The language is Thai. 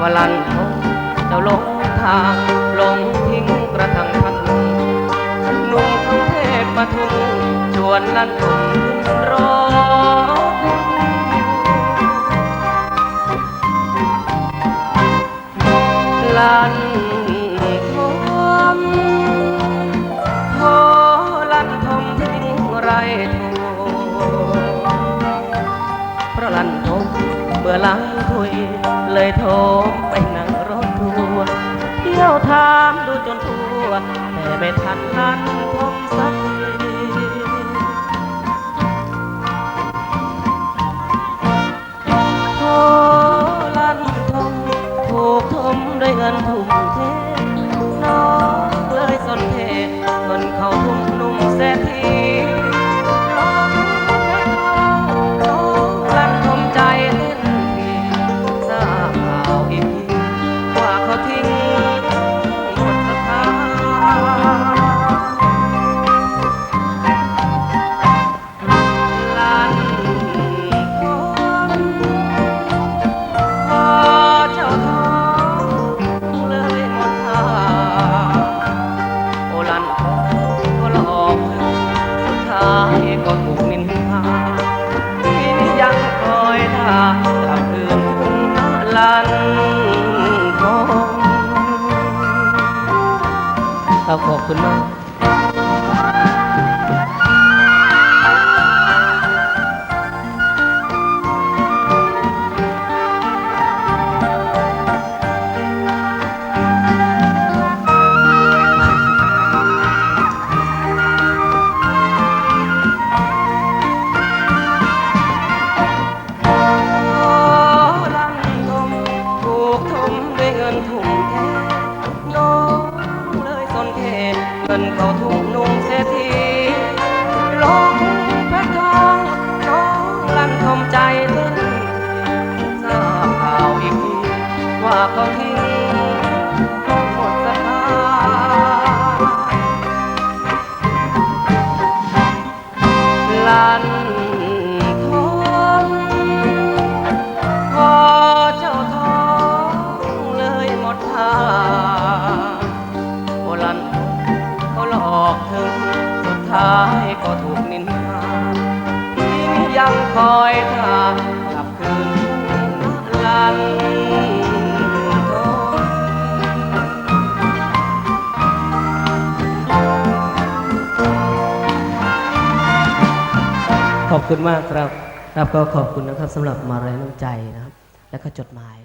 มคนทันลันทงว่าลันทมเจ้าหลงทางหลงทิ้งกระทั่งพัทุงหนุ่มกรุงเทพปทุมชวนลันทมขึ้นรถลันทมโทลันทมทิ้งไรโท บื่อหลังคุย เลยโทรไปนั่งรถทัวร์เที่ยวถามดูจนทั่ว แต่ไม่ทันทันทมสักายก็ถูกนินทาที่ยังคอยท่ากลับคืนทุ่งนลันทองครับขอบคุณมาก เงินทุ่มแท้น้องเลยสนเทเงินเขาถุงนุ่งเสียทีลงพระทองน้องลันทมใจเต้นทราบข่าวอีกทีว่าเขาที่ ก็ถูกนินทาที่นี่ยังคอยท่ากลับคืนลันทมขอบคุณมากครับ ครับก็ขอบคุณนะครับสำหรับมาแรงน้ำใจนะครับ แล้วก็จดหมาย